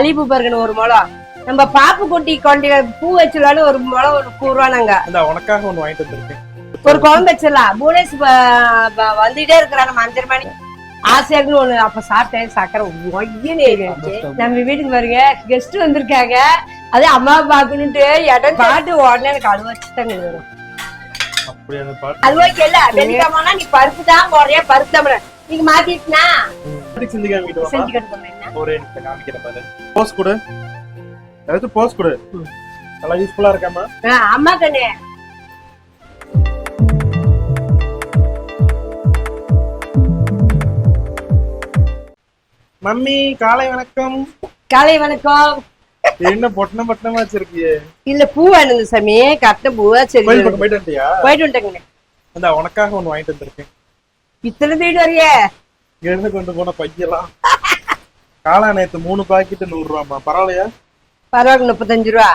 மல்லிப்பூ பருகணும் ஒரு முளம் நம்ம பாப்பு குட்டி கொண்டி பூ வச்சிடலான்னு ஒரு முளம் ஒரு கூறுவானாங்க. உனக்காக ஒண்ணு வாங்கிட்டு வந்திருக்கேன். ஒரு குழம்பு வச்சிடலாம் புவனேஷ் ப- ப- வந்துட்டே இருக்கிறான் நம்ம அஞ்சரை மணி ஆசையாக்குன்னு ஒண்ணு அப்ப சாப்பிட்டேன் சக்கரை ஒய்யன்னு ஏறிடுச்சு நம்ம வீட்டுக்கு பாருங்க கெஸ்ட் வந்திருக்காங்க. அது அம்மா பாக்கணும்ட்டு இடம் பாட்டு உடனே எனக்கு அழுவா வச்சுட்டாங்க வரும் கேள்ல வெள்ளிக்கிழமைனா நீ பருப்பு தான் போடுறியா? பருப்பு தான். நீங்க எப்படி சிந்தி காமிக்கிட்டு? செஞ்சு ஒரே நிமிஷம் காமிக்கிறேன் பாரு. போஸ் கொடு. ஏதாச்சும் போஸ் கொடு. நல்லா யூஸ்ஃபுல்லா இருக்காமா அம்மா கண்ணு. மம்மி காலை வணக்கம். காலை வணக்கம். என்ன பொட்டணம் பொட்டணமா வச்சிருக்கியே? இல்ல பூ வேணுங்க சாமி. கட்ட பூவா சரி போயிட்டு வந்துட்டியா? போயிட்டு வந்துட்டேங்க. இந்த உனக்காக ஒண்ணு வாங்கிட்டு வந்திருக்கேன். இத்தனை வீடு வரையே? இருந்து கொண்டு போன பையெல்லாம். காளா நேத்து மூணு பாக்கெட் நூறு ரூபாமா பரவாயில்லையா? பரவாயில்ல முப்பத்தஞ்சு ரூபா.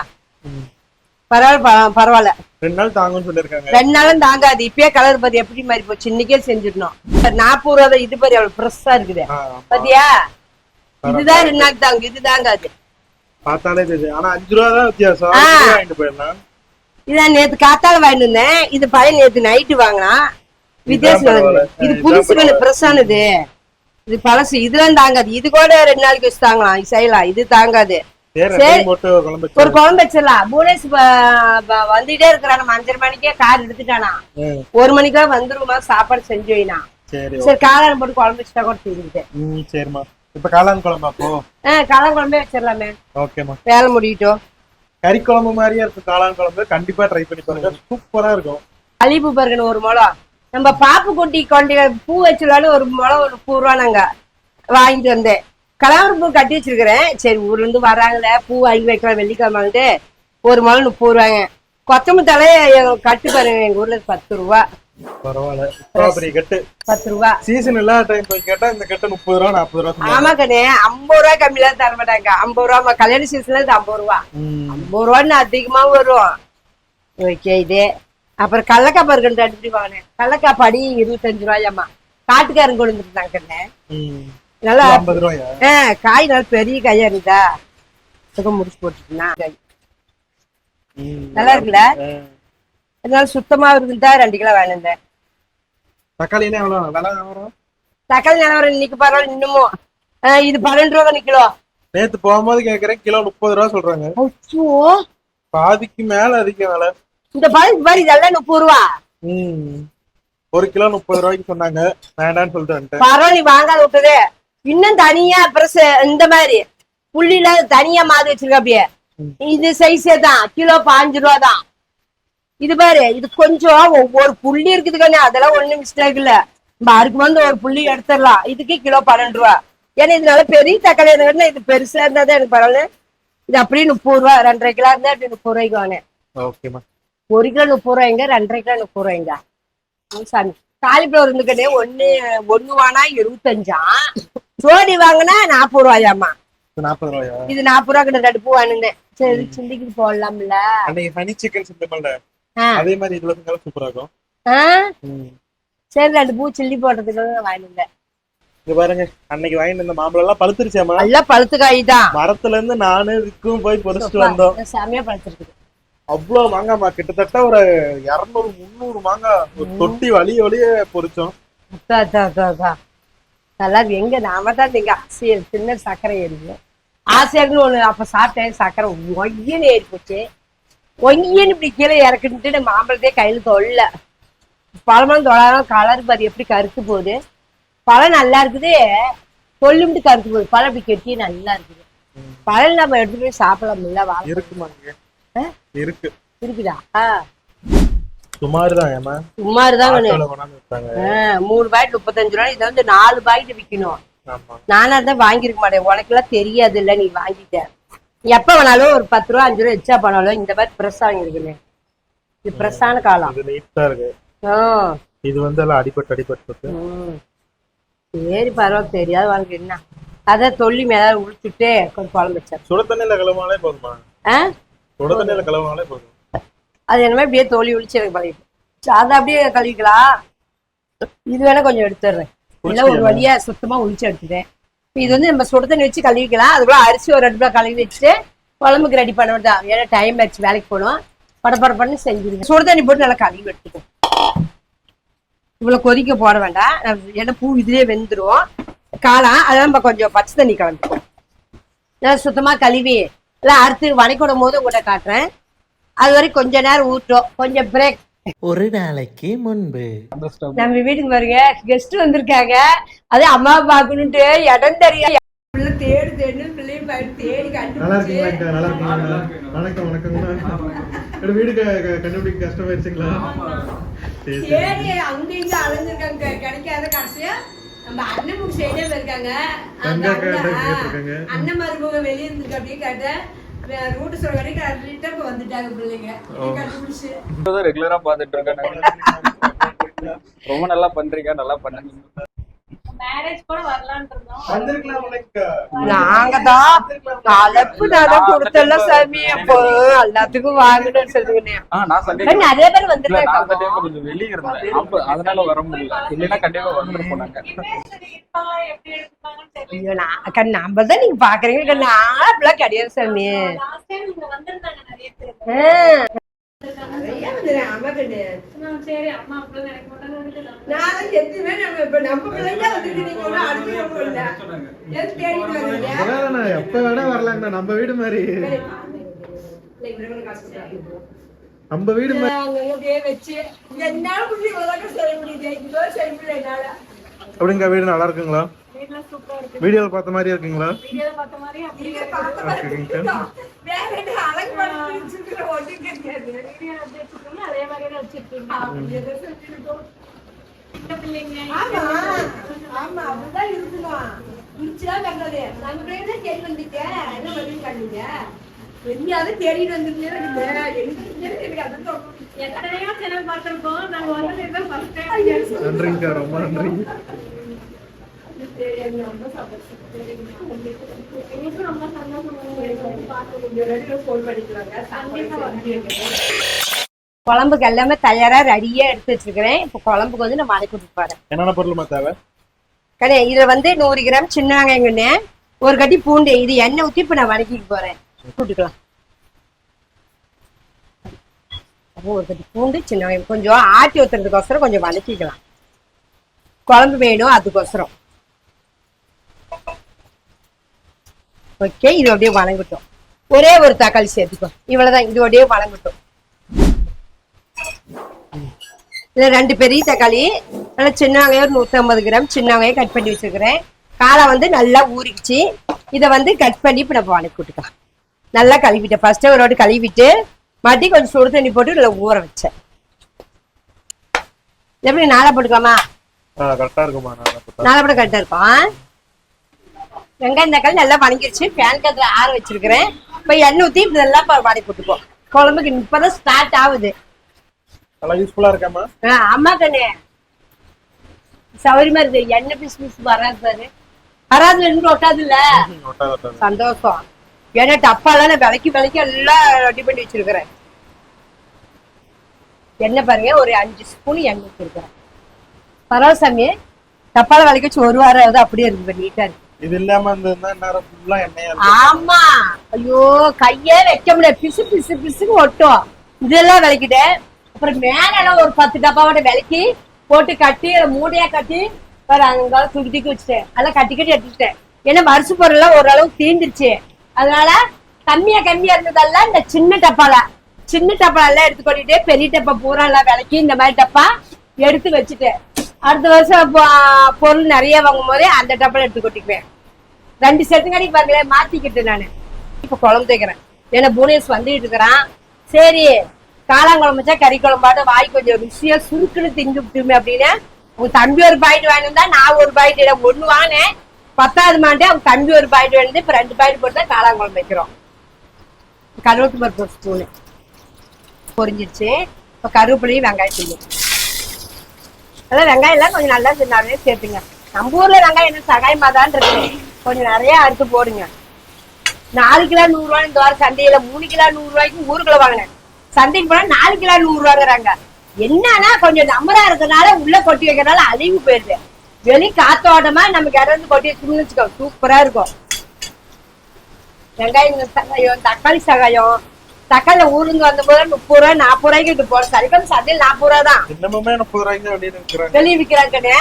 பரவாயில்ல பரவாயில்ல. ரெண்டு நாள் தாங்கும்னு சொல்லிருக்காங்க ரெண்டு நாளும் தாங்காது. இப்பயே கலர் பாதி எப்படி மாறி போச்சு? இன்னைக்கே செஞ்சிடணும். நாற்பது ரூபா தான் இது பாரு அவ்வளவு ஃப்ரெஷ்ஷா இருக்குது. பாத்தியா? இதுதான் ரெண்டு நாள் தாங்கு இது தாங்காது. பார்த்தாலே தெரியுது. ஆனா அஞ்சு ரூபா தான் வித்தியாசம். வாங்கிட்டு போயிடலாம். இதான் நேத்து காத்தால வாங்கிட்டு வந்தேன். இது பழைய நேத்து நைட்டு வாங்கினா வித்தியாசம். இது புதுசு. கொஞ்சம் ஃப்ரெஷ்ஷானது இது பழசு. இதெல்லாம் தாங்காது. இது கூட ரெண்டு நாளைக்கு வச்சு தாங்கலாம். செய்யலாம். இது தாங்காது. ஒரு குழம்பு வச்சிடலாம். புவனேஷ் வந்துட்டே இருக்கிறான். நம்ம அஞ்சரை மணிக்கே கார் எடுத்துட்டானா. ஒரு மணிக்கெல்லாம் வந்துருமா சாப்பாடு செஞ்சு வைனா. சரி காளான் போட்டு குழம்பு வச்சுட்டா கூட ம் சரிம்மா. இப்ப காளான் குழம்பா அப்போ? காளான் குழம்பே வச்சிடலாமே. ஓகேம்மா. வேலை முடியட்டும். கறி குழம்பு மாதிரியே இருக்கும் காளான் குழம்பு. கண்டிப்பா ட்ரை பண்ணி பாருங்க. சூப்பரா இருக்கும். மல்லிப்பூ பருகணும் ஒரு முளம். நம்ம பாப்பு குட்டி கொண்டி பூ வச்சிடலான்னு ஒரு முளம் ஒரு கூறுவானாங்க வாங்கிட்டு வந்தேன். கலவரம் பூ கட்டி வச்சிருக்கிறேன். சரி ஊர்ல இருந்து வராங்களே பூ வாங்கி வைக்கலாம் வெள்ளிக்கிழமைட்டு ஒரு முளம் முப்பது ரூபாங்க. கொத்தமல்லி தலைய கட்டு பாருங்க எங்க ஊர்ல பத்து ரூபா. பரவாயில்ல. ஸ்ட்ராபெரி கட்டு. பத்து ரூபா. சீசன் இல்லாத டைம் போய் கேட்டா இந்த கட்டு முப்பது ரூபா நாற்பது ரூபா சொல்லுவாங்க. ஆமா கண்ணே ஐம்பது ரூபா கம்மியில தர மாட்டாங்க ஐம்பது ரூபா கல்யாண சீசன்ல இது ஐம்பது ரூபா. ஐம்பது ரூபான்னு அதிகமா வரும். ஓகே இது. அப்புறம் கடலக்காய் பருகண்டு அடிப்படி வாங்கினேன். கடலக்காய் படி இருபத்தஞ்சு ரூபாயாம்மா. காட்டுக்காரன் கொண்டு வந்துருந்தாங்க. நல்லா ஐம்பது ரூபாயா? ஆ, காய் நல்லா பெரிய காயா இருந்தா சுகம் முடிச்சு ம். நல்லா இருக்குல்ல. அதனால சுத்தமா இருக்குதா? ரெண்டு கிலோ வாங்கினேன் தக்காளி தக்காளி நிலவரம் இன்னைக்கு பரவாயில்ல இன்னமும் இது பன்னெண்டு ரூபா நிக்கலோ நேத்து போகும்போது கேக்குறேன் கிலோ முப்பது ரூபா சொல்றாங்க. பாதிக்கு மேல அதிக விலை. இந்த பழம் பாரு இதெல்லாம் முப்பது ரூபா. ஒரு கிலோ முப்பது ரூபாய்க்கு சொன்னாங்க. வேண்டாம்னு சொல்லிட்டு வந்துட்டேன். பரவாயில்ல நீ வாங்காத விட்டது இன்னும் தனியா பிரஸ் இந்த மாதிரி புள்ளில தனியா மாது வச்சிருக்க அப்படியே இது சைஸே தான். கிலோ பாஞ்சு ரூபா தான். இது பாரு இது கொஞ்சம் ஒவ்வொரு புள்ளி இருக்குது கண்ணு. அதெல்லாம் ஒண்ணும் மிஸ்டேக் இல்ல. நம்ம அறுக்கு வந்து ஒரு புள்ளி எடுத்துடலாம். இதுக்கு கிலோ பன்னெண்டு ரூபா. ஏன்னா இதனால பெரிய தக்காளி இருந்தா இது பெருசா இருந்தா தான் எனக்கு பரவாயில்ல. இது அப்படியே முப்பது ரூபா ரெண்டரை கிலோ இருந்தா அப்படி முப்பது ரூபாய்க்கு வாங்கினேன். ஓகேம்மா ஒரு கிலோ முப்பது ரூபாய்ங்க ரெண்டரை கிலோ முப்பது ரூபாய்ங்க சாமி காலிஃபிளவர் இருந்துக்கிட்டே ஒண்ணு ஒண்ணு வானா இருபத்தஞ்சா? ஜோடி வாங்கினா நாற்பது ரூபாயாமா இது நாற்பது ரூபாயா? இது நாற்பது ரூபா கிட்ட ரெண்டு பூ வாங்கினேன் சரி சிந்திக்கு போடலாம்ல. ஹனி சிக்கன் செஞ்சோம்ல ஆ. அதே மாதிரி இதுல சூப்பரா இருக்கும். சரி ரெண்டு பூ சில்லி போடுறதுக்கு வாங்கினேன் இங்க பாருங்க அன்னைக்கு வாங்கிட்டு இருந்த மாம்பழம் எல்லாம் பழுத்துருச்சேம்மா நல்லா பழுத்து காய் தான் மரத்துல இருந்து நானு விக்கும் போய் பொறிச்சிட்டு வந்தோம். செமையா பழுத்துருக்குது. அவ்வளவு மாங்காய்மா கிட்டத்தட்ட ஒரு இருநூறு முந்நூறு மாங்காய். ஒரு தொட்டி வழிய வழிய பொறிச்சோம். நல்லா. எங்க? நாம தான் எங்க ஆசையா சின்ன சர்க்கரை ஏறிங்க ஆசையாக்குன்னு ஒண்ணு அப்ப சாப்பிட்டேன். சர்க்கரை ஒய்யன்னு ஏறி போச்சு. ஒய்யன்னு இப்படி கீழே இறக்குன்ட்டு மாம்பழத்தையே கையில தொல்ல. பழமும் தொழாரம் கலர் பாரு எப்படி கருத்து போகுது? பழம் நல்லா இருக்குது. தொல்லும்ட்டு கருத்து போகுது. பழம் இப்படி கெட்டி நல்லா இருக்குது. பழம் நம்ம எடுத்து போய் சாப்பிடலாம். இல்ல வா இருக்குமா இங்க? ஆ? இருக்கு. இருக்குதா? சுமார் தான் ஏமா சுமார் தான் மூணு பாக்கெட் முப்பத்தஞ்சு ரூபாய் இதை வந்து நாலு பாக்கெட் விக்கணும். ஆமா. நானா தான் வாங்கியிருக்க மாட்டேன். உனக்கெல்லாம் தெரியாது இல்ல நீ வாங்கிட்ட. எப்ப வேணாலும் ஒரு பத்து ரூபா அஞ்சு ரூபா எச்சா பண்ணாலும் இந்த மாதிரி ஃப்ரெஷ் வாங்கியிருக்கேன் இது ஃப்ரெஷ்ஷான காலம் இது நீட்டா இருக்கு. ஆ, இது வந்து எல்லாம் அடிபட்டு அடிபட்டு. சரி பரவாயில்ல தெரியாது வாங்க என்ன? அதான் தொல்லி மேல உளிச்சுட்டு கொஞ்சம் குழம்பு வச்சேன் சுட தண்ணியில கலவாலே போதுமா? ஆ? அது என்னமே அப்படியே தோலி உளிச்சு எனக்கு அதை அப்படியே கழுவிக்கலாம். இது வேணா கொஞ்சம் எடுத்துடுறேன். இல்ல ஒரு வழியா சுத்தமா உளிச்சு எடுத்துட்டேன். இது வந்து நம்ம சுடு தண்ணி வச்சு கழுவிக்கலாம். அதுக்குள்ள அரிசி ஒரு ரெண்டு கழுவி வச்சுட்டு குழம்புக்கு ரெடி பண்ண தான் ஏன்னா டைம் ஆச்சு வேலைக்கு போகணும். படப்பட பண்ணி செஞ்சிருங்க. சுடு தண்ணி போட்டு நல்லா கழுவி எடுத்துக்கோ. இவ்வளவு கொதிக்க போட வேண்டாம். ஏன்னா பூ இதுலயே வெந்துரும். காளான் அதெல்லாம் நம்ம கொஞ்சம் பச்சை தண்ணி கலந்துக்கும் நல்லா சுத்தமா கழுவி எல்லாம் அறுத்து வடைக்கூடும் போது உங்கள்கிட்ட காட்டுறேன். அது வரைக்கும் கொஞ்ச நேரம் ஊட்டும் கொஞ்சம் பிரேக் ஒரு நாளைக்கு முன்பு. நம்ம வீட்டுக்கு பாருங்க கெஸ்ட் வந்திருக்காங்க. அதே அம்மா பார்க்கணுன்ட்டு இடம் பிள்ளை தேடு தேடு பிள்ளையும் பாரு தேடி நல்லா கண்டுபிடிச்சு இருக்கீங்களா நல்லா இருக்கீங்களா? வணக்கம் வணக்கம்ண்ணா வீடு கண்டுபிடிக்க கஷ்டமாயிருச்சுங்களா? தேடி அங்க இங்க அலைஞ்சிருக்காங்க கிடைக்காத கடைசியா நம்ம அண்ணன் சைடே அந்த தங்க அண்ணன், மருமக வெளியே இருந்துருக்கு அப்படியே கேட்டேன். ரூட்டு சொல்ல வரைக்கும் கரெக்டா இப்ப வந்துட்டாங்க பிள்ளைங்க. கண்டுபிடிச்சு. ரெகுலரா பாத்துட்டு இருக்கேன் நானு. ரொம்ப நல்லா பண்றீங்க நல்லா பண்ணுங்க. நாங்க தான் கலப்பு நான் கொடுத்தல சாமி. அப்போ எல்லாத்துக்கும் வாங்கணும்னு சொல்லுங்க ஆ நான் சண்டே நிறைய பேர் வந்துருக்காங்க அந்த டைம் கொஞ்சம் வெளிய இருந்தேன் அதனால வர முடியல. இல்லைன்னா கண்டிப்பா வந்திருப்போம் நாங்க. நம்ம தான் பாக்குறீங்க. நான் அப்படிலாம் கிடையாது சாமி. எப்ப வேணா வரலாங்கண்ணா நம்ம வீடு மாதிரி. நம்ம வீடு அப்படிங்க வீடு நல்லா இருக்குங்களா? வீட்டுல சூப்பரா இருக்கு. வீடியோல பார்த்த மாதிரி இருக்குங்களா மாதிரி நீங்க மாதிரி வேற என்ன அழகு பண்ணி வச்சிருக்கிற ஒண்ணும் கிடையாது. வீடியோ எப்படி வச்சிருக்கோமோ அதே மாதிரியே வச்சிருக்கீங்க. அப்படி எதை செஞ்சிருக்கோம்? சின்ன பிள்ளைங்க. ஆமா ஆமா அப்படிதான் இருக்கணும் குறிச்சுதான் கண்டது. பிள்ளைங்க தான் வந்துட்டு. என்ன பண்ணி கண்டீங்க? எங்கேயாவது தேடிட்டு வந்துருந்தீங்க எனக்கு அதான் தோணும். எத்தனையோ சேனல் பார்த்திருக்கோம். நாங்க வந்தது ரொம்ப நன்றிங்க. குழம்புக்கு எல்லாமே தயாரா ரெடியா எடுத்து வச்சிருக்கிறேன் இப்போ குழம்புக்கு வந்து வதக்கி விட்டு போறேன் என்னென்ன பொருளுமா தேவை? கடை இதுல வந்து நூறு கிராம் சின்ன வெங்காயங்கண்ணே ஒரு கட்டி பூண்டு இது எண்ணெய் ஊத்தி இப்ப நான் வதக்கிட்டு போறேன். போட்டுக்கலாம் அப்போ ஒரு கட்டி பூண்டு சின்ன வெங்காயம். கொஞ்சம் ஆட்டி ஊத்துறதுக்கோசரம் கொஞ்சம் வதக்கிக்கலாம். குழம்பு வேணும் அதுக்கோசரம். ஓகே இது அப்படியே வணங்கட்டும். ஒரே ஒரு தக்காளி சேர்த்துக்கோ. இவ்வளவுதான் இது அப்படியே வணங்கட்டும். இதுல ரெண்டு பெரிய தக்காளி நல்லா சின்ன வெங்காயம் ஒரு நூத்தி ஐம்பது கிராம் சின்ன வெங்காயம் கட் பண்ணி வச்சிருக்கிறேன். காலை வந்து நல்லா ஊறிக்குச்சு இதை வந்து கட் பண்ணி இப்ப நம்ம வணக்கி விட்டுக்கலாம். நல்லா கழுவிட்டேன் ஃபர்ஸ்ட் ஒரு வாட்டி கழுவிட்டு மறுபடியும் கொஞ்சம் சுடு தண்ணி போட்டு நல்லா ஊற வச்சேன். எப்படி நாளா போட்டுக்கலாமா? நாளா போட கரெக்டா இருக்கும் வெங்காயம் தக்காளி நல்லா வணங்கிருச்சு. பேன் காத்துல ஆற வச்சிருக்கிறேன். இப்ப எண்ணெய் ஊத்தி இப்படி நல்லா வதக்கி விட்டுப்போம் குழம்புக்கு இப்பதான் ஸ்டார்ட் ஆகுது. நல்லா யூஸ்ஃபுல்லா இருக்காமா ஆமா கண்ணே. சௌரியமா இருக்கு எண்ணெய் பிசு பிசு வராது பாரு. வராது இருந்து ஒட்டாது இல்ல சந்தோஷம். ஏன்னா டப்பாலாம் நான் விலைக்கு விலைக்கு எல்லாம் ரெடி பண்ணி வச்சிருக்கிறேன். எண்ணெய் பாருங்க ஒரு அஞ்சு ஸ்பூன் எண்ணெய் வச்சிருக்கிறேன் பரவாயில்ல சாமி. டப்பால விலைக்கு வச்சு ஒரு வாரம் ஆகுது அப்படியே இருக்கு நீட்டா இருக்கு. இது இல்லாம இருந்ததுன்னா நேரம் ஃபுல்லா எண்ணெயா ஆமா. ஐயோ கையே வைக்க முடியாது பிசு பிசு பிசுன்னு ஒட்டும். இதெல்லாம் விளக்கிட்டேன் அப்புறம் மேல எல்லாம் ஒரு பத்து டப்பாவோட விளக்கி போட்டு கட்டி அதை மூடையா கட்டி வேற அங்க தூக்கி தூக்கி வச்சுட்டேன். அதெல்லாம் கட்டி கட்டி எடுத்துட்டேன் ஏன்னா வருஷ பொருள்லாம் ஓரளவுக்கு தீந்துருச்சு. அதனால கம்மியா கம்மியா இருந்ததெல்லாம் இந்த சின்ன டப்பால. சின்ன டப்பா எல்லாம் எடுத்து கொட்டிட்டு பெரிய டப்பா பூரா எல்லாம் விளக்கி இந்த மாதிரி டப்பா எடுத்து வச்சுட்டேன். அடுத்த வருஷம் பொருள் நிறைய வாங்கும் போதே அந்த டப்பில் எடுத்து கொட்டிக்குவேன். ரெண்டு செட்டுங்காடி பாருங்களேன் மாத்திக்கிட்டேன் நான். இப்போ குழம்பு தேய்க்கிறேன் ஏன்னா புவனேஷ் வந்துட்டு இருக்கிறான். சரி காளாங்குழம்பு வச்சா கறி குழம்பாட்ட வாய் கொஞ்சம் ருசியா சுருக்குன்னு திங்கு விட்டுமே அப்படின்னு உங்க தம்பி ஒரு பாயிண்ட் வாங்கினா நான் ஒரு பாயிண்ட்டு இடம் ஒன்று வாங்கினேன். பத்தாவது மாண்டே அவங்க தம்பி ஒரு பாயிண்ட் வேணுது இப்போ ரெண்டு பாயிண்ட் போட்டு தான் காளாங்குழம்பு வைக்கிறோம். கருவேப்பிலை பருப்பு ஸ்பூனு பொரிஞ்சிருச்சு. இப்போ கருவேப்பிலையும் வெங்காயத்தையும் அதான் வெங்காயம் எல்லாம் கொஞ்சம் நல்லா நிறைய சேர்த்துங்க. நம்ம ஊர்ல வெங்காயம் என்ன சகாயமா தான் இருக்கு. கொஞ்சம் நிறைய அறுத்து போடுங்க. நாலு கிலோ நூறு ரூபாய் இந்த வாரம் சந்தையில மூணு கிலோ நூறு ரூபாய்க்கு ஊருக்குள்ள வாங்கினேன். சந்தைக்கு போனா நாலு கிலோ நூறு ரூபாங்கிறாங்க என்னன்னா கொஞ்சம் நம்பரா இருக்கிறதுனால உள்ள கொட்டி வைக்கிறனால அழிவு போயிடுது வெளி காத்தோட்டமா நமக்கு இறந்து கொட்டி வச்சுன்னு வச்சுக்கோ சூப்பரா இருக்கும். வெங்காயம் சகாயம் தக்காளி சகாயம் தக்காளி ஊருந்து வந்த போது முப்பது ரூபா நாற்பது ரூபாய்க்கு இது போட சனிக்கிழமை சந்தையில் நாற்பது ரூபா தான் இன்னமுமே முப்பது ரூபாய்க்கு வெளியே விற்கிறாங்கன்னு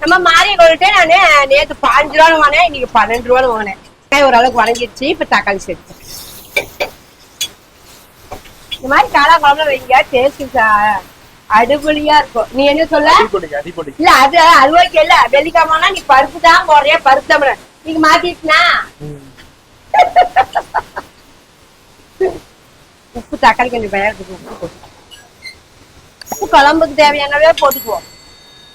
நம்ம மாறி கொண்டுட்டு நானு நேத்து பாஞ்சு ரூபான்னு வாங்கினேன் இன்னைக்கு பன்னெண்டு ரூபான்னு வாங்கினேன். ஓரளவுக்கு வணங்கிடுச்சு இப்ப தக்காளி சேர்த்து. இந்த மாதிரி காலா குழம்புல வைங்க டேஸ்ட் அடிபொலியா இருக்கும். நீ என்ன சொல்ல? இல்ல அது அல்வாய்க்கு இல்ல. வெள்ளிக்கிழமைனா நீ பருப்பு தான் போடுறிய? பருப்பு தான் நீங்க மாத்திட்டுனா உப்பு தக்காளி கொஞ்சம் பயத்துக்கு உப்பு போட்டுக்கோ உப்பு குழம்புக்கு தேவையானவே போட்டுக்குவோம்.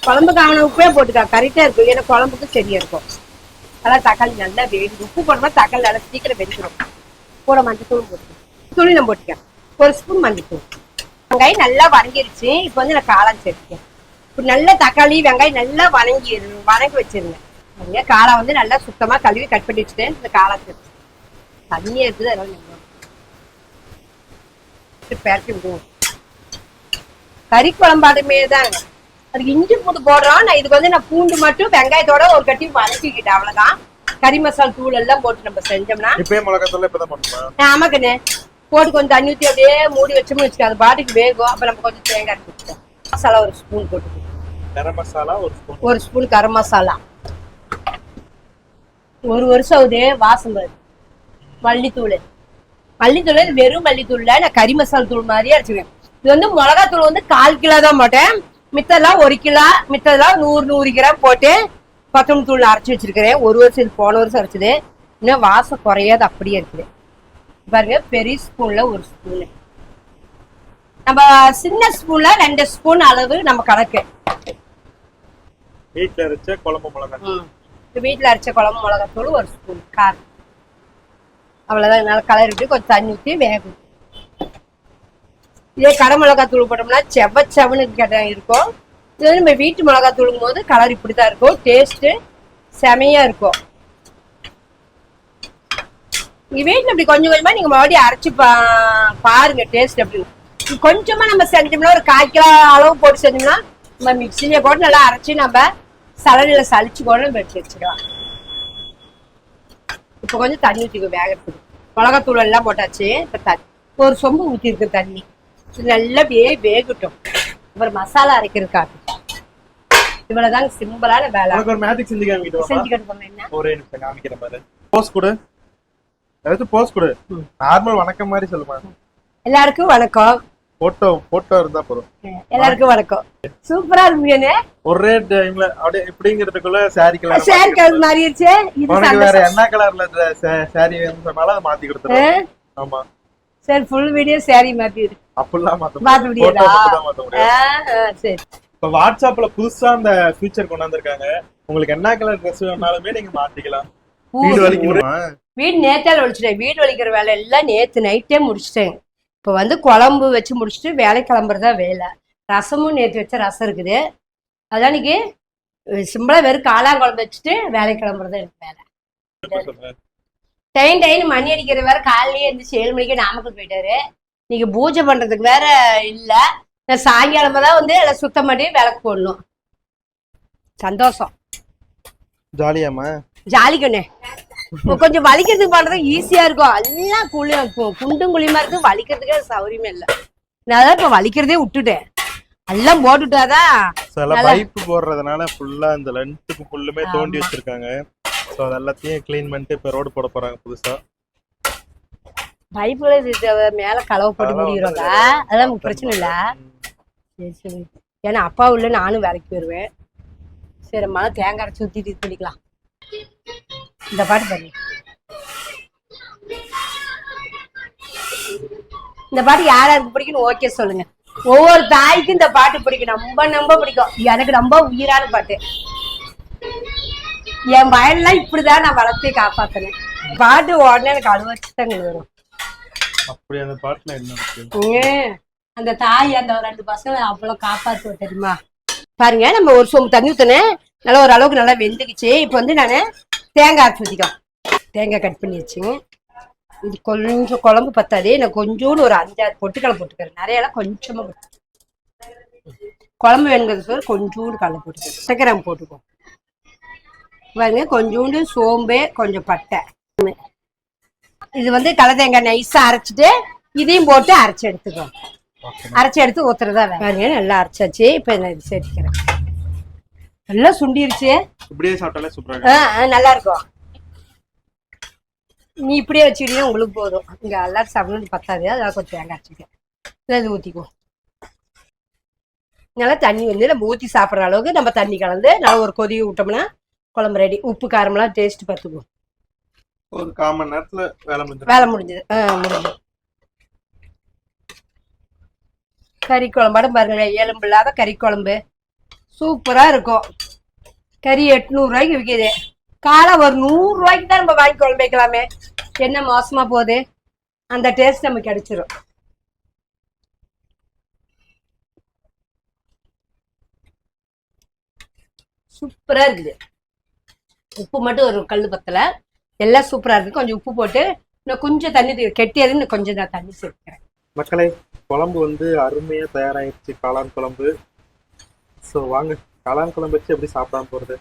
குழம்புக்கு அவன உப்பே போட்டுக்கா. கரெக்டா இருக்கும். ஏன்னா குழம்புக்கு சரியா இருக்கும். அதான் தக்காளி நல்லா வேடி உப்பு போடும்போது தக்காளி நல்லா சீக்கிரம் வெடிக்கிறோம் கூட மஞ்சத்தூள் போட்டுக்கணும் துணி நம்ம போட்டுக்கேன் ஒரு ஸ்பூன் மஞ்சத்தூள். வெங்காயம் நல்லா வணங்கிருச்சு இப்போ வந்து நான் காளான் சேர்த்துக்கேன் இப்போ நல்லா தக்காளி வெங்காயம் நல்லா வணங்கி வணங்கி வச்சிருந்தேன் அப்படியே காளான் வந்து நல்லா சுத்தமா கழுவி கட் பண்ணி வச்சுட்டேன் இந்த காளான் சேர்த்து தண்ணியா இருக்குது அதெல்லாம் நம்ம பேரட்டி விடுவோம். கறி குழம்பாடுமே தான் அதுக்கு இஞ்சி பூண்டு போடுறோம். நான் இதுக்கு வந்து நான் பூண்டு மட்டும் வெங்காயத்தோட ஒரு கட்டி வதக்கிக்கிட்டேன். அவ்வளவுதான். கறி மசாலா தூள் எல்லாம் போட்டு நம்ம செஞ்சோம்னா. இப்பயே மிளகாத்தூள் இப்பதான் பண்ணுமா ஆமா கண்ணு போட்டு கொஞ்சம் தண்ணி ஊற்றி அப்படியே மூடி வச்சோம்னு வச்சுக்கோ அது பாட்டுக்கு வேகும். அப்ப நம்ம கொஞ்சம் தேங்காய் வச்சுக்கோம் மசாலா ஒரு ஸ்பூன் போட்டுக்கோ கரம் மசாலா ஒரு ஸ்பூன். ஒரு ஸ்பூன் கரம் மசாலா. ஒரு வருஷம் ஆகுது வாசம் பாரு மல்லித்தூள். மல்லித்தூள் வெறும் மல்லித்தூள்ல நான் கறி மசாலா தூள் மாதிரியே அரைச்சிருவேன் இது வந்து மிளகாத்தூள் வந்து கால் கிலோ தான் போட்டேன். மித்ததெல்லாம் ஒரு கிலோ மித்ததெல்லாம் நூறு நூறு கிராம் போட்டு கொத்தமல்லி தூள் அரைச்சி வச்சிருக்கிறேன். ஒரு வருஷம் இது போன வருஷம் அரைச்சது. இன்னும் வாசம் குறையாது அப்படியே இருக்குது. பாருங்க பெரிய ஸ்பூன்ல ஒரு ஸ்பூனு நம்ம சின்ன ஸ்பூன்ல ரெண்டு ஸ்பூன் அளவு நம்ம கணக்கு. வீட்டுல அரைச்ச குழம்பு மிளகா இந்த வீட்டில் அரைச்ச குழம்பு மிளகாத்தூள் ஒரு ஸ்பூன் காரம். அவ்வளோதான் நல்லா கலர் விட்டு கொஞ்சம் தண்ணி ஊற்றி வேகும். இதே கடை மிளகாத்தூள் போட்டோம்னா செவ்வ செவனு கிட்ட இருக்கும். இது வந்து நம்ம வீட்டு மிளகா தூளும் போது கலர் இப்படி தான் இருக்கும். டேஸ்ட்டு செமையா இருக்கும். நீங்க வீட்டில் இப்படி கொஞ்சம் கொஞ்சமா நீங்க மறுபடியும் அரைச்சு பா பாருங்க டேஸ்ட் அப்படின்னு கொஞ்சமா நம்ம செஞ்சோம்னா ஒரு கால் கிலோ அளவு போட்டு செஞ்சோம்னா நம்ம மிக்சியில் போட்டு நல்லா அரைச்சு நம்ம சலனில சளிச்சு கூட நம்ம எடுத்து வச்சுக்கலாம் இப்போ கொஞ்சம் தண்ணி ஊற்றிக்கோ வேகத்துக்கு மிளகாத்தூள் எல்லாம் போட்டாச்சு இப்போ தண்ணி ஒரு சொம்பு ஊற்றிருக்கு தண்ணி. நல்லா வே வேகட்டும். அப்புறம் மசாலா அரைக்கிறது காட்டு இவ்வளவுதாங்க சிம்பிளான வேலை. உனக்கு ஒரு மேஜிக் செஞ்சு காமிக்கிட்டு. செஞ்சுக்கிட்டு என்ன? ஒரே நிமிஷம் காமிக்கிற பாரு. போஸ் கொடு. ஏதாச்சும் போஸ் கொடு. நார்மல் வணக்கம் மாதிரி சொல்லுமா? எல்லாருக்கும் வணக்கம். போட்டோ போட்டோ இருந்தா போதும். எல்லாருக்கும் வணக்கம். சூப்பரா இருப்பீங்கன்னு ஒரே டைம்ல அப்படியே இப்படிங்கிறதுக்குள்ள சாரி கலர் ஷேர் கலர் மாறிடுச்சு. இது வேற. என்ன கலர்ல சாரி வேணும்னு அதை மாத்தி கொடுத்துருவோம் ஆமா. சரி ஃபுல் வீடியோ சாரி மாத்திடு அப்படிலாம் மாத்த மாத்த முடியாது? சரி. இப்ப வாட்ஸ்அப்ல புதுசா அந்த ஃபீச்சர் கொண்டாந்துருக்காங்க. உங்களுக்கு என்ன கலர் ட்ரெஸ் வேணாலுமே நீங்க மாத்திக்கலாம். வீடு வலிக்கணுமா வீடு நேத்தே ஒழிச்சிட்டேன். வீடு வலிக்கிற வேலை எல்லாம் நேத்து நைட்டே முடிச்சிட்டேன். இப்போ வந்து குழம்பு வச்சு முடிச்சுட்டு வேலை கிளம்புறதா வேலை. ரசமும் நேத்து வச்ச ரசம் இருக்குது. அதான் இன்னைக்கு சிம்பிளா வெறும் காளாங்குழம்பு வச்சுட்டு வேலை கிளம்புறது எனக்கு வேலை. டைம் டைம் மணி அடிக்கிற வேற காலையிலேயே இருந்துச்சு ஏழு மணிக்கு நாமக்கல் போயிட்டாரு. நீங்க பூஜை பண்றதுக்கு வேற இல்ல. நான் சாயங்காலமா தான் வந்து எல்லாம் சுத்தம் பண்ணி விளக்கு போடணும். சந்தோஷம். ஜாலியாமா ஜாலிக்கண்ணே. கொஞ்சம் வலிக்கிறதுக்கு பண்றது ஈஸியா இருக்கும். எல்லாம் குழி கு- குண்டும் குழியுமா இருக்கு வலிக்கிறதுக்கே சௌரியமே இல்ல. நான் தான் இப்ப வலிக்கிறதே விட்டுட்டேன். எல்லாம் போட்டுட்டாதான் சில பைப் போடுறதுனால ஃபுல்லா இந்த லென்த்துக்கு ஃபுல்லுமே தோண்டி. வச்சிருக்காங்க. சோ அது எல்லாத்தையும் க்ளீன் பண்ணிட்டு இப்ப ரோடு போட போறாங்க புதுசா. பைப்புல மேல கலவை போட்டு முடிகிறோங்க அதெல்லாம் பிரச்சனை இல்ல. சரி சரி. ஏன்னா அப்பா உள்ள நானும் வேலைக்கு போயிருவேன். சரி மழை தேங்காய் அரைச்சி ஊத்திட்டு இது பண்ணிக்கலாம். இந்த பாட்டு பாருங்க இந்த பாட்டு யார் யாருக்கு பிடிக்கும்னு ஓகே சொல்லுங்க. ஒவ்வொரு தாய்க்கும் இந்த பாட்டு பிடிக்கும். ரொம்ப ரொம்ப பிடிக்கும். எனக்கு ரொம்ப உயிரான பாட்டு. என் வயல்லாம் இப்படிதான் நான் வளர்த்து காப்பாத்தினேன் பாட்டு உடனே எனக்கு அழுவச்சு தான் வரும் அந்த தாய் அந்த ரெண்டு பசங்களை அவ்வளவு காப்பாத்துவோம் தெரியுமா? பாருங்க நம்ம ஒரு சொம்பு தண்ணி ஊத்துனேன். நல்லா ஒரு அளவுக்கு நல்லா வெந்துக்குச்சு. இப்போ வந்து நான் தேங்காய் அரைச்சி ஊற்றிக்கலாம் தேங்காய் கட் பண்ணி வச்சுங்க. இது கொஞ்சம் குழம்பு பத்தாது. நான் கொஞ்சோண்டு ஒரு அஞ்சாறு பொட்டுக்கடலை போட்டுக்கிறேன் நிறையலாம் கொஞ்சமா போட்டு குழம்பு வேணுங்கிறது சொல்ல கொஞ்சோண்டு கடலை போட்டுக்கிறேன் சக்கரம் போட்டுக்கோ பாருங்க கொஞ்சோண்டு சோம்பு கொஞ்சம் பட்டை. இது வந்து கடலை தேங்காய் நைஸா அரைச்சிட்டு இதையும் போட்டு அரைச்சி எடுத்துக்கோ அரைச்சி எடுத்து ஊத்துறதா. பாருங்க நல்லா அரைச்சாச்சு. இப்ப நான் இது சேர்த்துக்கிறேன். நல்லா சுண்டிருச்சு. இப்படியே சாப்பிட்டாலே சூப்பரா நல்லா இருக்கும் நீ இப்படியே வச்சுக்கிட்டீங்கன்னா உங்களுக்கு போதும். இங்க எல்லாரும் சாப்பிடணும் பத்தாது. அதெல்லாம் கொஞ்சம் தேங்காய் அரைச்சிக்க இது ஊற்றிக்குவோம் நல்லா தண்ணி வந்து நம்ம ஊற்றி சாப்பிட்ற அளவுக்கு நம்ம தண்ணி கலந்து நல்லா ஒரு கொதி விட்டோம்னா குழம்பு ரெடி உப்பு காரமெல்லாம் டேஸ்ட் பார்த்துக்குவோம். ஒரு கால் மணி நேரத்துல வேலை முடிஞ்சிடும். வேலை முடிஞ்சது. ஆ முடிஞ்சது. கறி குழம்பாட பாருங்க எலும்பு இல்லாத கறி குழம்பு. சூப்பரா இருக்கும். கறி எட்நூறு ரூபாய்க்கு விற்கிது காலை ஒரு நூறு ரூபாய்க்கு தான் நம்ம வாங்கி குழம்பு வைக்கலாமே. என்ன மோசமா போகுது? அந்த டேஸ்ட் நமக்கு கிடைச்சிரும். சூப்பரா இருக்குது. உப்பு மட்டும் ஒரு கல் பத்தல. எல்லாம் சூப்பரா இருக்கு. கொஞ்சம் உப்பு போட்டு இன்னும் கொஞ்சம் தண்ணி தே- கெட்டியது இன்னும் கொஞ்சம் நான் தண்ணி சேர்க்கிறேன் மக்களை குழம்பு வந்து அருமையா தயாராகிடுச்சு காளான் குழம்பு. ஸோ வாங்க. காளான் குழம்பு வச்சு எப்படி சாப்பிடாம போறது?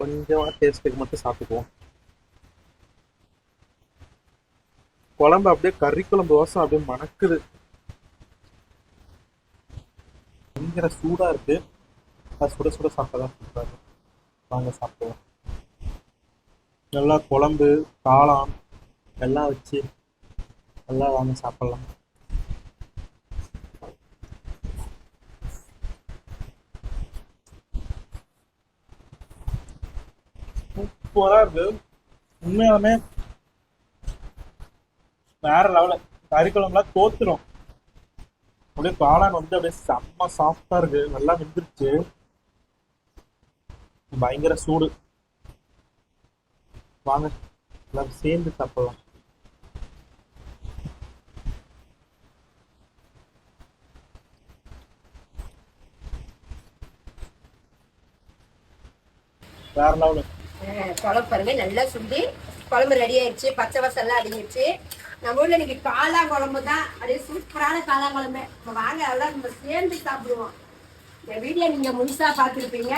கொஞ்சமா டேஸ்ட்டுக்கு மட்டும் சாப்பிட்டுக்குவோம். குழம்பு அப்படியே கறி குழம்பு வாசம் அப்படியே மணக்குது. பயங்கர சூடா இருக்கு. அது சுட சுட சாப்பிட்டா சூப்பரா வாங்க சாப்பிடுவோம். நல்லா குழம்பு காளான் எல்லாம் வச்சு நல்லா வாங்க சாப்பிடலாம். சூப்பராக இருக்கு உண்மையாலுமே வேற லெவலில் கறிக்குழம்புலாம் தோத்துரும். அப்படியே காளான் வந்து அப்படியே செம்ம சாஃப்டா இருக்கு. நல்லா வெந்துருச்சு. பயங்கர சூடு. வாங்க எல்லாரும் சேர்ந்து சாப்பிடலாம். வேற லெவலு குழம்பு பாருங்க நல்லா சுண்டி குழம்பு ரெடி ஆயிடுச்சு பச்சை வாசம் எல்லாம் அடங்கிடுச்சு நம்ம ஊர்ல இன்னைக்கு காளான் குழம்பு தான். அப்படியே சூப்பரான காளான் குழம்பு இப்ப வாங்க எல்லாம் நம்ம சேர்ந்து சாப்பிடுவோம். இந்த வீடியோ நீங்க முழுசா பார்த்துருப்பீங்க.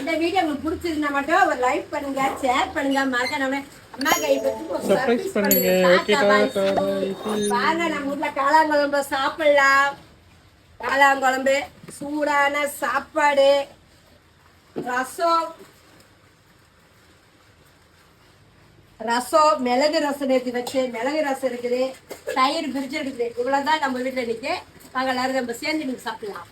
இந்த வீடியோ உங்களுக்கு பிடிச்சிருந்தா மட்டும் ஒரு லைக் பண்ணுங்க ஷேர் பண்ணுங்க மறக்காம அம்மா கை பத்தி பண்ணுங்க. வாங்க நம்ம ஊர்ல காளான் குழம்பு சாப்பிடலாம். காளான் குழம்பு சூடான சாப்பாடு. ரசம். ரசம் மிளகு ரசம் நேற்று வச்சு மிளகு ரசம் இருக்குது தயிர் பிரிச்சு இருக்குது. இவ்வளோதான் நம்ம வீட்டில் இன்னைக்கு நாங்கள் எல்லாரும் நம்ம சேர்ந்து நீங்கள் சாப்பிடலாம்.